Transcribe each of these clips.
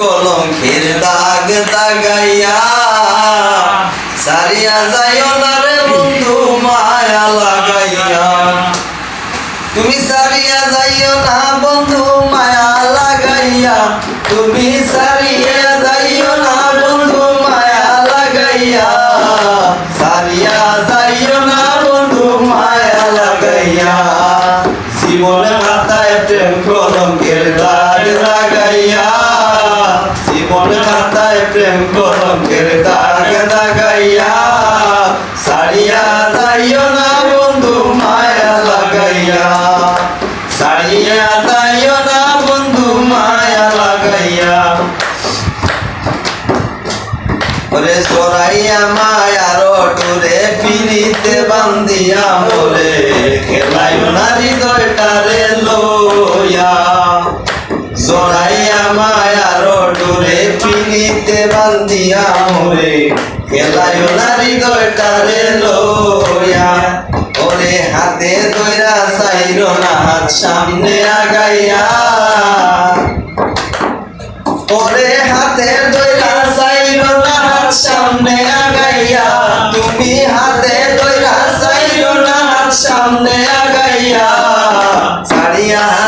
কলঙ্কের দাগ দাগাইয়া, সারিয়া যাইও না রে বন্ধু মায়া লাগাইয়া। তুমি সারিয়া যাইও না বন্ধু মায়া লাগাইয়া, তুমি সারিয়া যাইও না বন্ধু মায়া লাগাইয়া। সারিয়া যাইও না বন্ধু মায়া লাগাইয়া। জীবনে মাথায় প্রেম কলঙ্কের দাগ প্রেম কলঙ্কের দাগ লাগাইয়া সারিয়া যাইও না বন্ধু, মায়া লাগাইয়া। সারিয়া যাইও না বন্ধু, মায়া লাগাইয়া। ওরে সরাইয়া মায়ার টুরে হাতে সামনে আগাইয়া। ওরে হাতে দইরা চাইর না হাত সামনে আগাইয়া। তুমি হাতে দইরা চাইর না হাত সামনে আগাইয়া। সারিয়া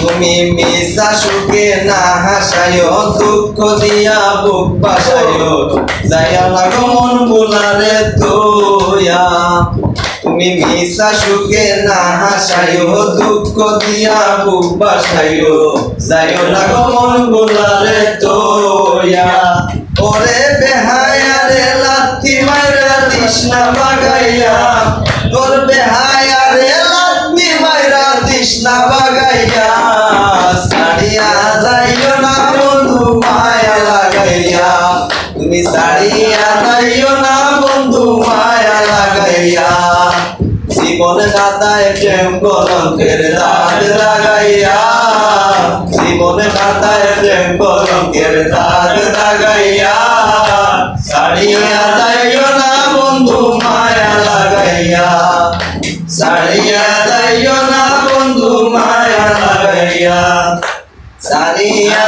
তুমি মিশা সুখে না হাসায়, দুঃখ দিয়া বুক বাসায়। যায় না গো মন বুলারে তোয়া তুমি মিশা সুখে না হাসায়, দুঃখ দিয়া বুক বাসায়। যায় না গো মন বুলারে তোয়া ওরে বেহায়া রে লাত্তি মাইরা তৃষ্ণা বাগাইয়া তোর বাগাইয়া সাড়িয়া যাইও না বন্ধু, মায়া লাগাইয়া। তুমি সাড়িয়া যাইও না বন্ধু, মায়া লাগাইয়া। জীবন খাতায় প্রেম কলঙ্কের দাগ লাগাইয়া। লাগাইয়া। যাইও না